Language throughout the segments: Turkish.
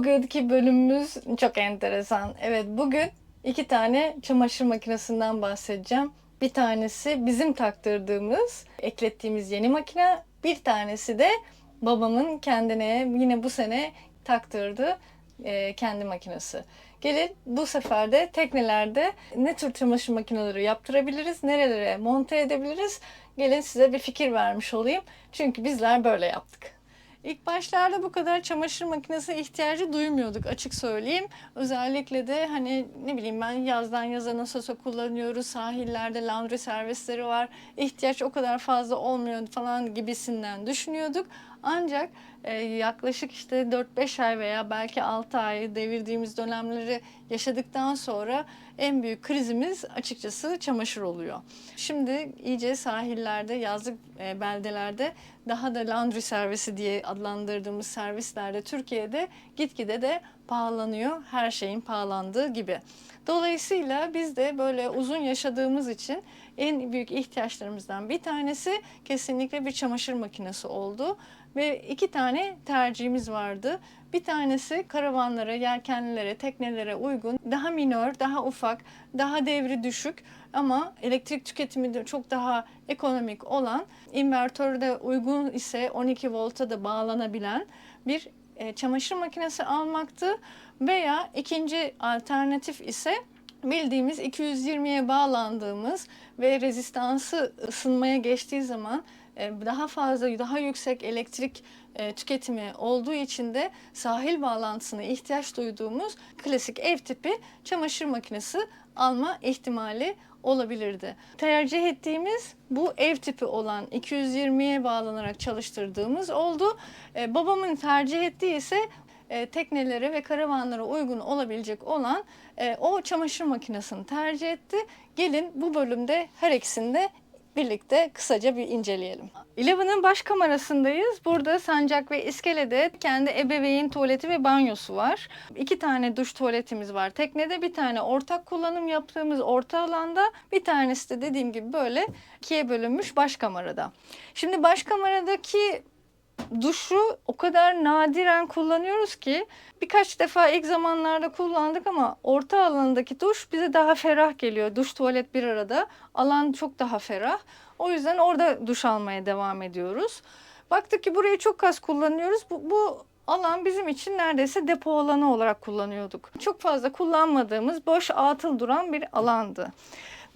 Bugünkü bölümümüz çok enteresan. Evet bugün iki tane çamaşır makinesinden bahsedeceğim. Bir tanesi bizim taktırdığımız, eklettiğimiz yeni makine. Bir tanesi de babamın kendine yine bu sene taktırdığı e, kendi makinesi. Gelin bu sefer de teknelerde ne tür çamaşır makineleri yaptırabiliriz, nerelere monte edebiliriz? Gelin size bir fikir vermiş olayım. Çünkü bizler böyle yaptık. İlk başlarda bu kadar çamaşır makinesi ihtiyacı duymuyorduk açık söyleyeyim. Özellikle de hani ne bileyim ben yazdan yaza nasıl olsa kullanıyoruz. Sahillerde laundry servisleri var. İhtiyaç o kadar fazla olmuyor falan gibisinden düşünüyorduk. Ancak e, yaklaşık işte 4-5 ay veya belki 6 ay devirdiğimiz dönemleri yaşadıktan sonra en büyük krizimiz açıkçası çamaşır oluyor. Şimdi iyice sahillerde, yazlık e, beldelerde daha da laundry servisi diye adlandırdığımız servislerde Türkiye'de gitgide de pahalanıyor. Her şeyin pahalandığı gibi. Dolayısıyla biz de böyle uzun yaşadığımız için en büyük ihtiyaçlarımızdan bir tanesi kesinlikle bir çamaşır makinesi oldu. Ve iki tane tercihimiz vardı. Bir tanesi karavanlara, yelkenlilere, teknelere uygun, daha minör, daha ufak, daha devri düşük ama elektrik tüketimi de çok daha ekonomik olan, invertörde uygun ise 12 volta da bağlanabilen bir e, çamaşır makinesi almaktı. Veya ikinci alternatif ise bildiğimiz 220'ye bağlandığımız ve rezistansı ısınmaya geçtiği zaman e, daha fazla, daha yüksek elektrik e, tüketimi olduğu için de sahil bağlantısına ihtiyaç duyduğumuz klasik ev tipi çamaşır makinesi alma ihtimali olabilirdi. Tercih ettiğimiz bu ev tipi olan 220'ye bağlanarak çalıştırdığımız oldu. E, babamın tercih ettiği ise e, teknelere ve karavanlara uygun olabilecek olan e, o çamaşır makinesini tercih etti. Gelin bu bölümde her ikisini de birlikte kısaca bir inceleyelim. Eleven'ın baş kamerasındayız. Burada sancak ve iskelede kendi ebeveyn tuvaleti ve banyosu var. İki tane duş tuvaletimiz var. Teknede bir tane ortak kullanım yaptığımız orta alanda bir tanesi de dediğim gibi böyle ikiye bölünmüş baş kamerada. Şimdi baş kameradaki duşu o kadar nadiren kullanıyoruz ki birkaç defa ilk zamanlarda kullandık ama orta alandaki duş bize daha ferah geliyor. Duş tuvalet bir arada. Alan çok daha ferah. O yüzden orada duş almaya devam ediyoruz. Baktık ki burayı çok az kullanıyoruz. Bu, bu alan bizim için neredeyse depo alanı olarak kullanıyorduk. Çok fazla kullanmadığımız boş atıl duran bir alandı.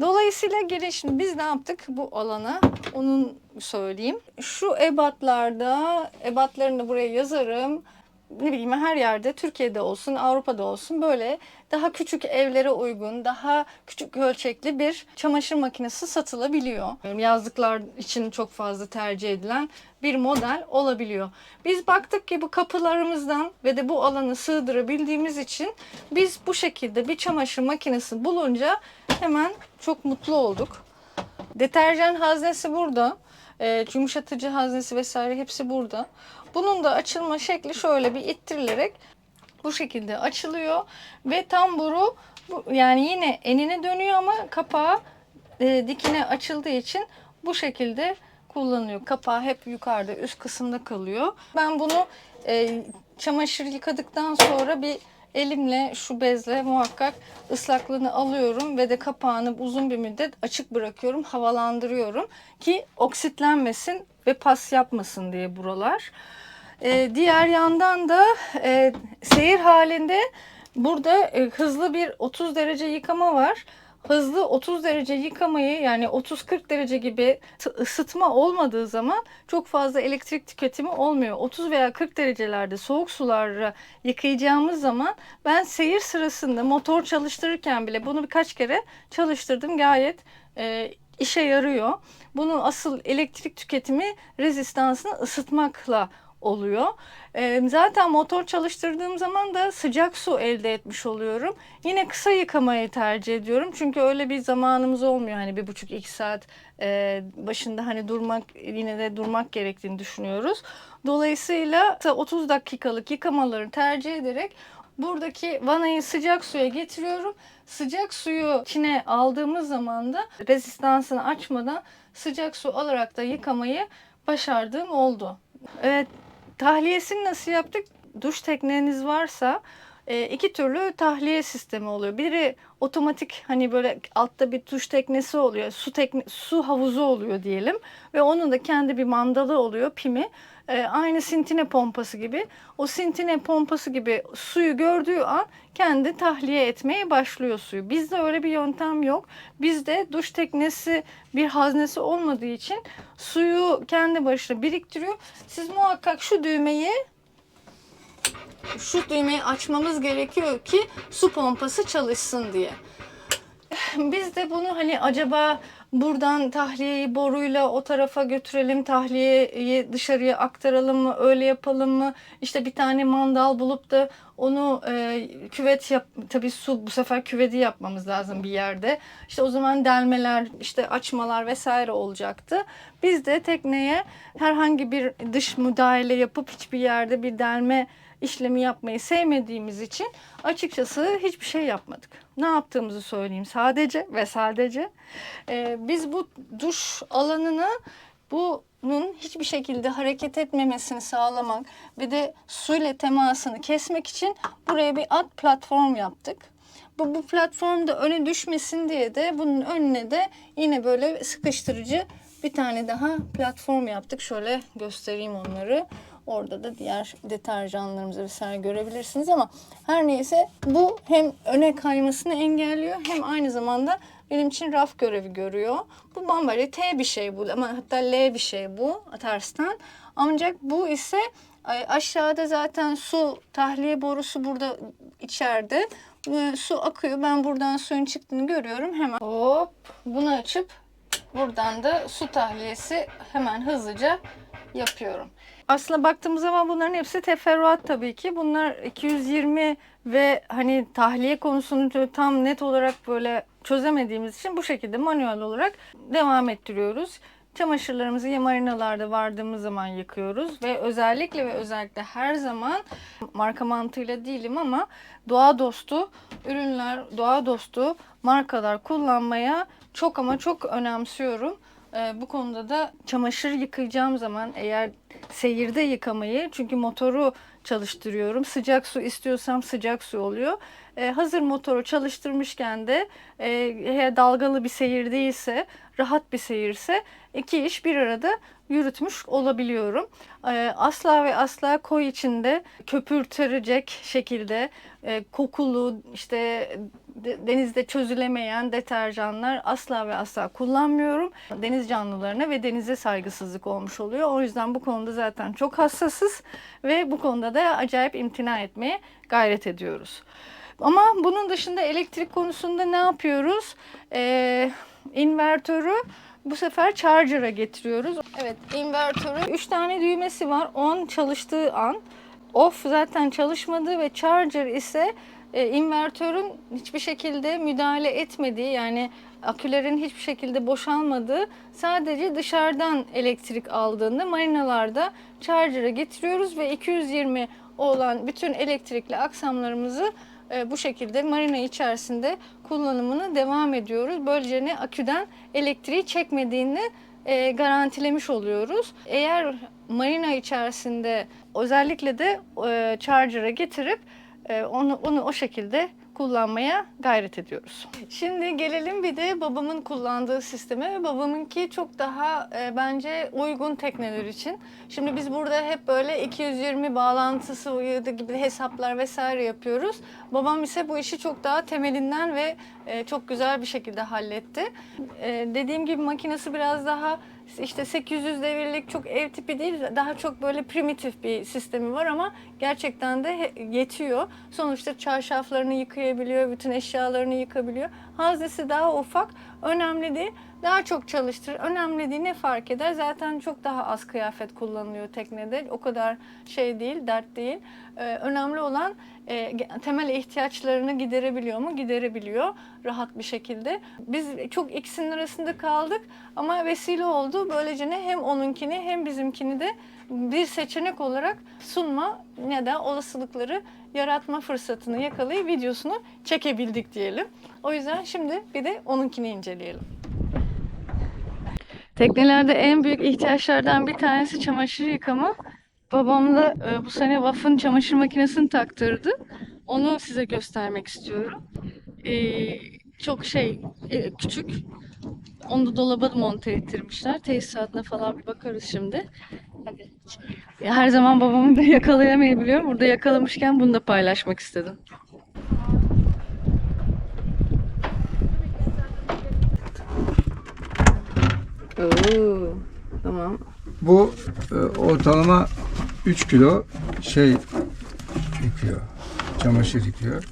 Dolayısıyla gelin biz ne yaptık bu alana onun söyleyeyim. Şu ebatlarda, ebatlarını buraya yazarım. Ne bileyim her yerde Türkiye'de olsun, Avrupa'da olsun böyle daha küçük evlere uygun, daha küçük ölçekli bir çamaşır makinesi satılabiliyor. Yazlıklar için çok fazla tercih edilen bir model olabiliyor. Biz baktık ki bu kapılarımızdan ve de bu alanı sığdırabildiğimiz için biz bu şekilde bir çamaşır makinesi bulunca hemen çok mutlu olduk. Deterjan haznesi burada. E, yumuşatıcı haznesi vesaire hepsi burada. Bunun da açılma şekli şöyle bir ittirilerek bu şekilde açılıyor ve tamburu bu, yani yine enine dönüyor ama kapağı e, dikine açıldığı için bu şekilde kullanılıyor. Kapağı hep yukarıda üst kısımda kalıyor. Ben bunu e, çamaşır yıkadıktan sonra bir elimle şu bezle muhakkak ıslaklığını alıyorum ve de kapağını uzun bir müddet açık bırakıyorum, havalandırıyorum ki oksitlenmesin ve pas yapmasın diye buralar. Ee, diğer yandan da e, seyir halinde burada e, hızlı bir 30 derece yıkama var. Hızlı 30 derece yıkamayı yani 30-40 derece gibi ısıtma olmadığı zaman çok fazla elektrik tüketimi olmuyor. 30 veya 40 derecelerde soğuk sularla yıkayacağımız zaman ben seyir sırasında motor çalıştırırken bile bunu birkaç kere çalıştırdım. Gayet e, işe yarıyor. Bunun asıl elektrik tüketimi rezistansını ısıtmakla oluyor. Ee, zaten motor çalıştırdığım zaman da sıcak su elde etmiş oluyorum. Yine kısa yıkamayı tercih ediyorum. Çünkü öyle bir zamanımız olmuyor. Hani bir buçuk iki saat e, başında hani durmak yine de durmak gerektiğini düşünüyoruz. Dolayısıyla 30 dakikalık yıkamaları tercih ederek buradaki vanayı sıcak suya getiriyorum. Sıcak suyu içine aldığımız zaman da rezistansını açmadan sıcak su alarak da yıkamayı başardığım oldu. Evet, tahliyesini nasıl yaptık? duş tekneniz varsa e, iki türlü tahliye sistemi oluyor. Biri otomatik hani böyle altta bir duş teknesi oluyor. Su tekne, su havuzu oluyor diyelim ve onun da kendi bir mandalı oluyor pimi. E, aynı sintine pompası gibi. O sintine pompası gibi suyu gördüğü an kendi tahliye etmeye başlıyor suyu. Bizde öyle bir yöntem yok. Bizde duş teknesi bir haznesi olmadığı için suyu kendi başına biriktiriyor. Siz muhakkak şu düğmeyi şu düğmeyi açmamız gerekiyor ki su pompası çalışsın diye. Biz de bunu hani acaba buradan tahliyeyi boruyla o tarafa götürelim, tahliyeyi dışarıya aktaralım mı, öyle yapalım mı? İşte bir tane mandal bulup da onu e, küvet yap, tabii su bu sefer küveti yapmamız lazım bir yerde. İşte o zaman delmeler, işte açmalar vesaire olacaktı. Biz de tekneye herhangi bir dış müdahale yapıp hiçbir yerde bir delme işlemi yapmayı sevmediğimiz için açıkçası hiçbir şey yapmadık. Ne yaptığımızı söyleyeyim sadece ve sadece e, biz bu duş alanını bunun hiçbir şekilde hareket etmemesini sağlamak ve de suyla temasını kesmek için buraya bir alt platform yaptık. Bu, bu platformda öne düşmesin diye de bunun önüne de yine böyle sıkıştırıcı bir tane daha platform yaptık. Şöyle göstereyim onları. Orada da diğer deterjanlarımızı vesaire görebilirsiniz ama her neyse bu hem öne kaymasını engelliyor hem aynı zamanda benim için raf görevi görüyor. Bu bambaşka T bir şey bu ama hatta L bir şey bu tersten. Ancak bu ise aşağıda zaten su tahliye borusu burada içeride. Ee, Su akıyor. Ben buradan suyun çıktığını görüyorum. Hemen hop bunu açıp buradan da su tahliyesi hemen hızlıca yapıyorum. Aslında baktığımız zaman bunların hepsi teferruat tabii ki. Bunlar 220 ve hani tahliye konusunu tam net olarak böyle çözemediğimiz için bu şekilde manuel olarak devam ettiriyoruz. Çamaşırlarımızı ya marinalarda vardığımız zaman yıkıyoruz ve özellikle ve özellikle her zaman marka mantığıyla değilim ama doğa dostu ürünler, doğa dostu markalar kullanmaya çok ama çok önemsiyorum. Ee, bu konuda da çamaşır yıkayacağım zaman eğer seyirde yıkamayı çünkü motoru çalıştırıyorum. Sıcak su istiyorsam sıcak su oluyor. Ee, hazır motoru çalıştırmışken de e, dalgalı bir seyir değilse, rahat bir seyirse iki iş bir arada yürütmüş olabiliyorum. Ee, asla ve asla koy içinde köpürtecek şekilde e, kokulu işte de- denizde çözülemeyen deterjanlar asla ve asla kullanmıyorum. Deniz canlılarına ve denize saygısızlık olmuş oluyor. O yüzden bu konuda zaten çok hassasız ve bu konuda da acayip imtina etmeye gayret ediyoruz. Ama bunun dışında elektrik konusunda ne yapıyoruz? Ee, invertörü bu sefer charger'a getiriyoruz. Evet, invertörü 3 tane düğmesi var. On çalıştığı an off zaten çalışmadı ve charger ise e, invertörün hiçbir şekilde müdahale etmediği yani akülerin hiçbir şekilde boşalmadığı sadece dışarıdan elektrik aldığında marinalarda charger'a getiriyoruz ve 220 olan bütün elektrikli aksamlarımızı e, bu şekilde marina içerisinde kullanımını devam ediyoruz. Böylece ne aküden elektriği çekmediğini e, garantilemiş oluyoruz. Eğer marina içerisinde özellikle de e, charger'a getirip e, onu, onu o şekilde kullanmaya gayret ediyoruz. Şimdi gelelim bir de babamın kullandığı sisteme. Babamınki çok daha e, bence uygun tekneler için. Şimdi biz burada hep böyle 220 bağlantısı gibi hesaplar vesaire yapıyoruz. Babam ise bu işi çok daha temelinden ve e, çok güzel bir şekilde halletti. E, dediğim gibi makinesi biraz daha işte 800 devirlik çok ev tipi değil daha çok böyle primitif bir sistemi var ama gerçekten de yetiyor. Sonuçta çarşaflarını yıkayabiliyor, bütün eşyalarını yıkabiliyor. Haznesi daha ufak, önemli değil. Daha çok çalıştırır. Önemli değil ne fark eder? Zaten çok daha az kıyafet kullanılıyor teknede. O kadar şey değil, dert değil. Ee, önemli olan e, temel ihtiyaçlarını giderebiliyor mu? Giderebiliyor rahat bir şekilde. Biz çok ikisinin arasında kaldık ama vesile oldu. Böylece ne hem onunkini hem bizimkini de bir seçenek olarak sunma ya da olasılıkları yaratma fırsatını yakalayıp videosunu çekebildik diyelim. O yüzden şimdi bir de onunkini inceleyelim. Teknelerde en büyük ihtiyaçlardan bir tanesi çamaşır yıkama. Babam da e, bu sene Waff'ın çamaşır makinesini taktırdı. Onu size göstermek istiyorum. E, çok şey e, küçük. Onu da dolaba da monte ettirmişler. Tesisatına falan bir bakarız şimdi. Hadi. Ya Her zaman babamı da yakalayamayabiliyorum. Burada yakalamışken bunu da paylaşmak istedim. Oo, tamam. Bu e, ortalama 3 kilo şey yıkıyor. Çamaşır yıkıyor.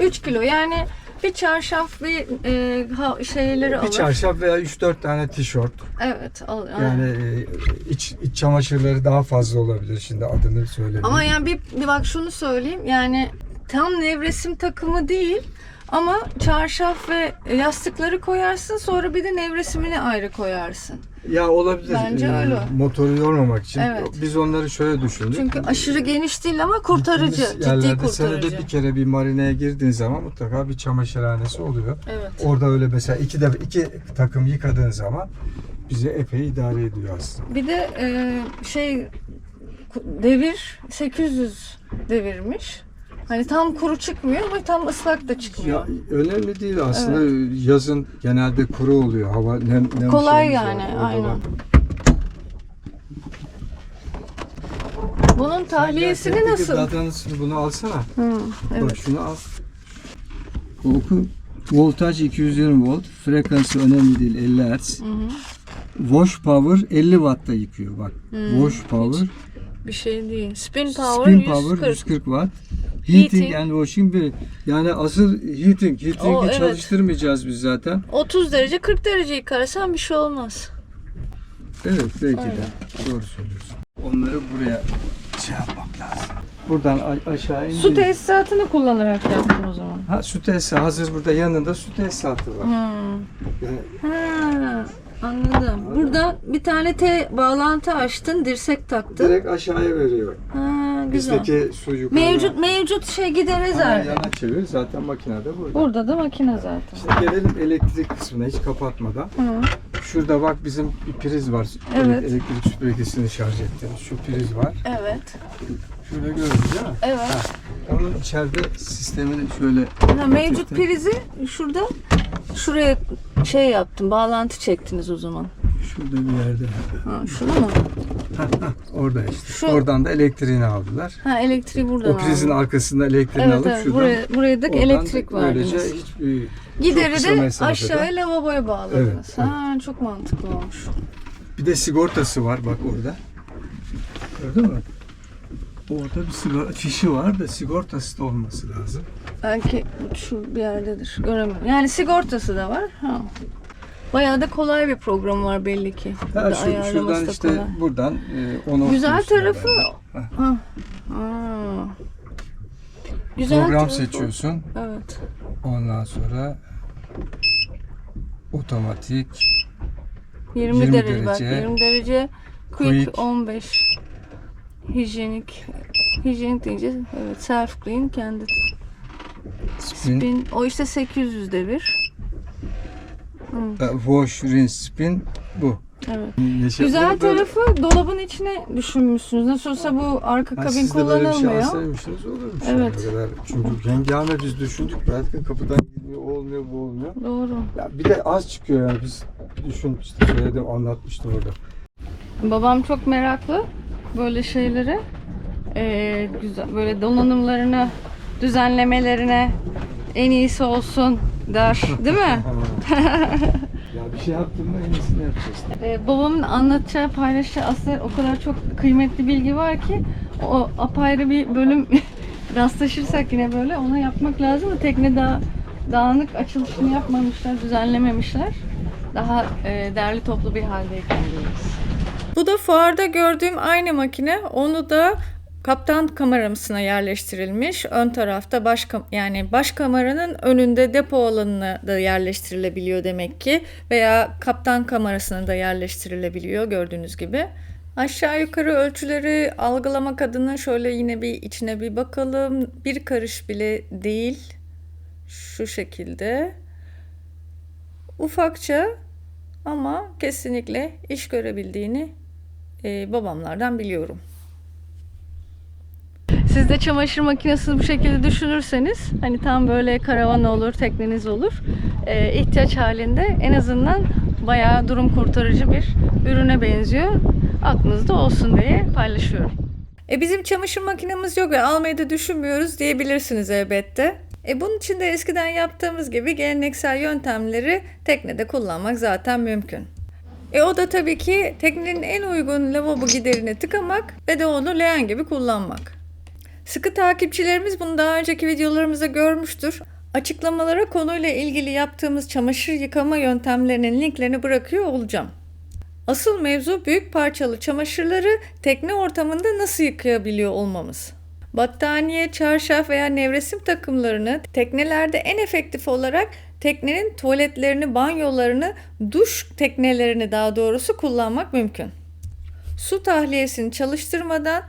3 kilo yani bir çarşaf bir e, ha- şeyleri Bir alır. çarşaf veya 3-4 tane tişört. Evet al. Yani e, iç, iç çamaşırları daha fazla olabilir. Şimdi adını söylemeyeyim. Ama yani bir, bir bak şunu söyleyeyim yani tam nevresim takımı değil ama çarşaf ve yastıkları koyarsın sonra bir de nevresimini ayrı koyarsın. Ya olabilir. Bence e, öyle. Motoru yormamak için. Evet. Biz onları şöyle düşündük. Çünkü aşırı geniş değil ama kurtarıcı, Gittiğimiz ciddi yerlerde senede kurtarıcı. bir kere bir marineye girdiğin zaman mutlaka bir çamaşırhanesi oluyor. Evet. Orada öyle mesela iki de iki takım yıkadığın zaman bize epey idare ediyor aslında. Bir de e, şey devir 800 devirmiş. Hani tam kuru çıkmıyor ama tam ıslak da çıkmıyor. Ya önemli değil aslında. Yazın genelde kuru oluyor. Hava nem, nem Kolay yani, var, aynen. var. Bunun tahliyesini Peki nasıl? Dadanısını bunu alsana. Hı, Bak evet. şunu al. Oku. Voltaj 220 volt. Frekansı önemli değil 50 Hz. Hı hı. Wash power 50 Watt'ta yıkıyor bak. Wash power. Bir şey değil. Spin power Spin 140. power 140 watt. Heating, and washing bir. Yani asıl heating. Heating'i evet. çalıştırmayacağız biz zaten. 30 derece 40 derece yıkarsan bir şey olmaz. Evet belki Aynen. de. Doğru söylüyorsun. Onları buraya şey yapmak lazım. Buradan aşağı indir. Su tesisatını kullanarak yaptın o zaman. Ha su tesisatı hazır burada yanında su tesisatı var. Hmm. Yani Ha, anladım. Burada bir tane T bağlantı açtın, dirsek taktın. direkt aşağıya veriyor. Ha, güzel. Bizdeki su yukarıda. Mevcut mevcut şey gider Ha, rezervi. yana çevir zaten makinede burada. Burada da makine zaten. Şimdi gelelim elektrik kısmına hiç kapatmadan. Hı. Şurada bak bizim bir priz var. Evet. Elektrik süpürgesini şarj ettiğimiz şu priz var. Evet. Şurada gördün değil mi? Evet. Onun içeride sistemini şöyle Ha, mevcut getirdim. prizi şurada şuraya şey yaptım. Bağlantı çektiniz o zaman. Şurada bir yerde. Ha, şunu mu? Orada işte. Şu- Oradan da elektriğini aldılar. Ha elektriği buradan O prizin aldım. arkasında elektriğini Evet alıp evet. şuradan Buraya, buraya da elektrik da böylece hiçbir Gideri de aşağıya lavaboya bağladınız. Evet, Ha çok mantıklı olmuş. Bir de sigortası var bak orada. Gördün mü? Orada bir sigorta fişi var da sigortası da olması lazım. Belki şu bir yerdedir. Göremiyorum. Yani sigortası da var. Ha. Bayağı da kolay bir program var belli ki. Ha, şu, ayarlaması şuradan da işte kolay. buradan e, onu Güzel tarafı ha. Ha. Güzel Program tarafı- seçiyorsun. Evet. Ondan sonra otomatik 20, 20 derece, bak derece. 20 derece quick, Quick. 15 hijyenik hijyenik deyince evet self clean kendi spin, spin o işte 800 devir. Hı, e, wash, rinse, spin bu. evet. Neşe- Güzel böyle- tarafı dolabın içine düşünmüşsünüz. Nasıl olsa bu arka Ha, kabin siz de böyle bir şey kullanılmıyor. alsaymışsınız olurmuş. Evet. kadar. Çünkü hengame biz düşündük. Belki kapıdan gidiyor, o olmuyor, bu olmuyor. Doğru. Ya bir de az çıkıyor yani biz düşün işte söyledim anlatmıştım orada. Babam çok meraklı böyle şeylere. Ee, güzel böyle donanımlarını düzenlemelerine en iyisi olsun der. Değil mi? ya bir şey yaptığımda en iyisini yapacağız. Ee, babamın anlatacağı, paylaşacağı aslında o kadar çok kıymetli bilgi var ki o apayrı bir bölüm rastlaşırsak yine böyle ona yapmak lazım da tekne daha dağınık açılışını yapmamışlar, düzenlememişler. Daha e, derli toplu bir haldeyken diyoruz. Bu da fuarda gördüğüm aynı makine. Onu da kaptan kameramısına yerleştirilmiş. Ön tarafta baş yani baş kameranın önünde depo alanına da yerleştirilebiliyor demek ki veya kaptan kamerasına da yerleştirilebiliyor gördüğünüz gibi. Aşağı yukarı ölçüleri algılamak adına şöyle yine bir içine bir bakalım. Bir karış bile değil. Şu şekilde. Ufakça ama kesinlikle iş görebildiğini e, babamlardan biliyorum. Siz de çamaşır makinesini bu şekilde düşünürseniz hani tam böyle karavan olur, tekneniz olur. Ee, ihtiyaç halinde en azından bayağı durum kurtarıcı bir ürüne benziyor. Aklınızda olsun diye paylaşıyorum. E bizim çamaşır makinemiz yok ve almayı da düşünmüyoruz diyebilirsiniz elbette. E bunun için de eskiden yaptığımız gibi geleneksel yöntemleri teknede kullanmak zaten mümkün. E o da tabii ki teknenin en uygun lavabo giderini tıkamak ve de onu leğen gibi kullanmak. Sıkı takipçilerimiz bunu daha önceki videolarımızda görmüştür. Açıklamalara konuyla ilgili yaptığımız çamaşır yıkama yöntemlerinin linklerini bırakıyor olacağım. Asıl mevzu büyük parçalı çamaşırları tekne ortamında nasıl yıkayabiliyor olmamız. Battaniye, çarşaf veya nevresim takımlarını teknelerde en efektif olarak teknenin tuvaletlerini, banyolarını, duş teknelerini daha doğrusu kullanmak mümkün. Su tahliyesini çalıştırmadan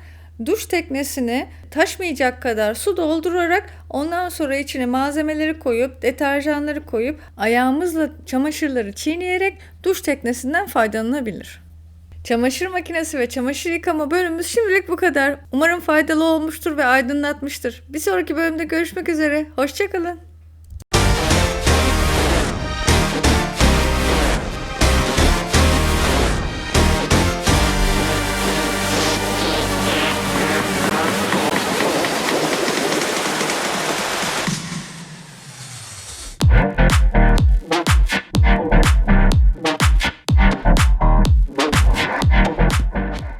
duş teknesine taşmayacak kadar su doldurarak ondan sonra içine malzemeleri koyup deterjanları koyup ayağımızla çamaşırları çiğneyerek duş teknesinden faydalanabilir. Çamaşır makinesi ve çamaşır yıkama bölümümüz şimdilik bu kadar. Umarım faydalı olmuştur ve aydınlatmıştır. Bir sonraki bölümde görüşmek üzere. Hoşçakalın.